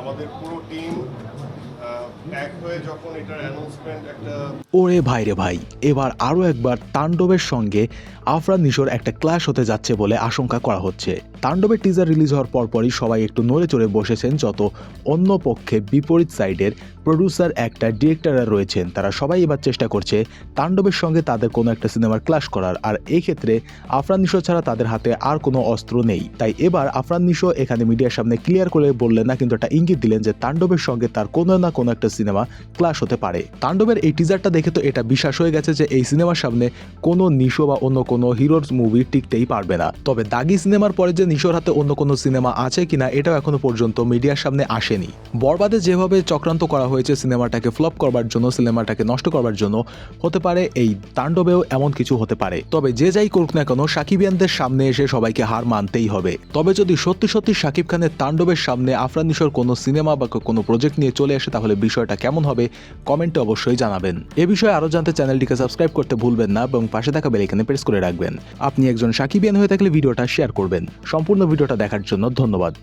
আমাদের পুরো টিম ওরে ভাই রে ভাই, এবার আরও একবার তাণ্ডবের সঙ্গে আফরান নিশোর একটা ক্লাশ হতে যাচ্ছে বলে আশঙ্কা করা হচ্ছে। তাণ্ডবের টিজার রিলিজ হওয়ার পরপরই সবাই একটু নড়ে চড়ে বসেছেন, যত অন্য পক্ষে বিপরীত সাইডের প্রডিউসার একটা ডিরেক্টররা রয়েছেন, তারা সবাই এবার চেষ্টা করছে তাণ্ডবের সঙ্গে তাদের কোনো একটা সিনেমার ক্লাশ করার। আর এই ক্ষেত্রে আফরান নিশো ছাড়া তাদের হাতে আর কোনো অস্ত্র নেই। তাই এবার আফরান নিশো এখানে মিডিয়ার সামনে ক্লিয়ার করে বললেন না, কিন্তু একটা ইঙ্গিত দিলেন যে তাণ্ডবের সঙ্গে তার কোনো না কোনো একটা সিনেমা ক্লাশ হতে পারে। তাণ্ডবের এই টিজারটা দেখে তো এটা বিশ্বাস হয়ে গেছে যে এই সিনেমার সামনে কোনো নিশো বা অন্য কোনো হিরোর মুভি টিকতেই পারবে না। তবে দাগি সিনেমার পরে যে নিশোর হাতে অন্য কোনো সিনেমা আছে কিনা এটাও এখনও পর্যন্ত মিডিয়ার সামনে আসেনি। বরবাদে যেভাবে চক্রান্ত করা হয়েছে সিনেমাটাকে ফ্লপ করবার জন্য, সিনেমাটাকে নষ্ট করবার জন্য, হতে পারে এই তাণ্ডবেও এমন কিছু হতে পারে। তবে যে যাই করুক না কেন, সাকিবিয়ানদের সামনে এসে সবাইকে হার মানতেই হবে। তবে যদি সত্যি সত্যি সাকিব খানের তাণ্ডবের সামনে আফরান নিশোর কোনো সিনেমা বা কোনো প্রজেক্ট নিয়ে চলে আসে তাহলে বিষয়টা কেমন হবে, কমেন্টে অবশ্যই জানাবেন। এ বিষয়ে আরও জানতে চ্যানেলটিকে সাবস্ক্রাইব করতে ভুলবেন না এবং পাশে থাকা বেলাইকানে প্রেস করে রাখবেন। আপনি একজন সাকিবিয়ান হয়ে থাকলে ভিডিওটা শেয়ার করবেন। সম্পূর্ণ ভিডিওটা দেখার জন্য ধন্যবাদ।